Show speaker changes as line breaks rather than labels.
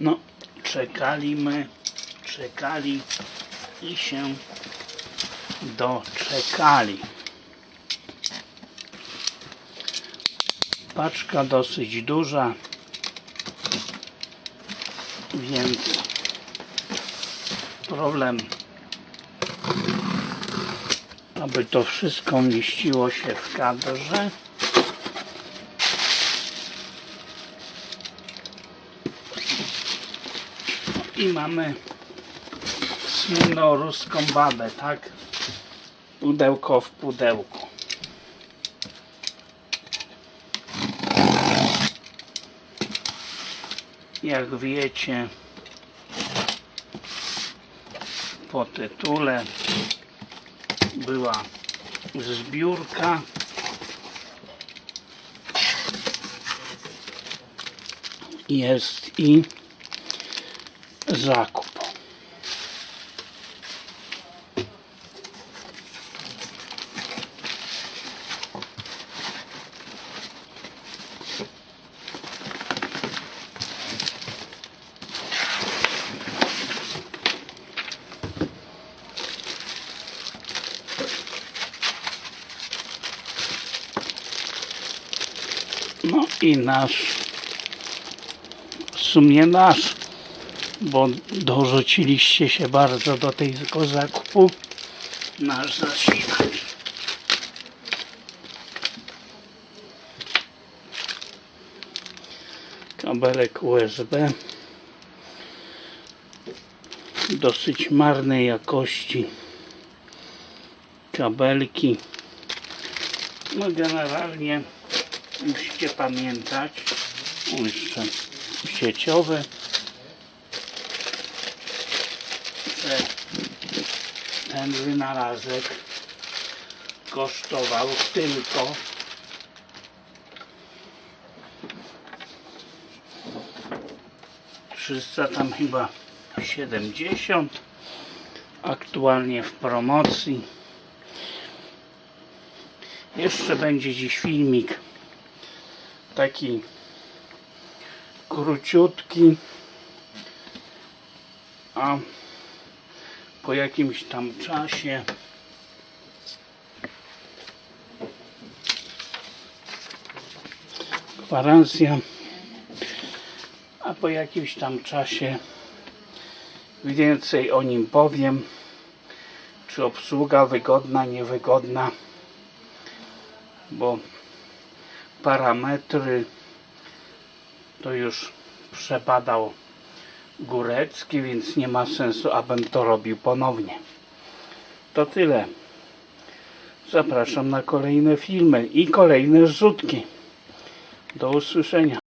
No, czekaliśmy, czekali i się doczekali. Paczka dosyć duża, więc problem, aby to wszystko mieściło się w kadrze. I mamy słynną ruską babę, tak? Pudełko w pudełku. Jak wiecie, po tytule była zbiórka. Jest i zakup. No i nasz, w sumie nasz, bo dorzuciliście się bardzo do tego zakupu, nasz zasilacz. Kabelek USB dosyć marnej jakości kabelki. No generalnie musicie pamiętać jeszcze sieciowe ten wynalazek kosztował tylko trzysta tam chyba 70 aktualnie w promocji. Jeszcze będzie dziś filmik. Taki króciutki. A po jakimś tam czasie. Gwarancja. A po jakimś tam czasie więcej o nim powiem. Czy obsługa wygodna, niewygodna? Bo parametry to już przebadał Górecki, więc nie ma sensu, abym to robił ponownie. To tyle. Zapraszam na kolejne filmy i kolejne zrzutki. Do usłyszenia.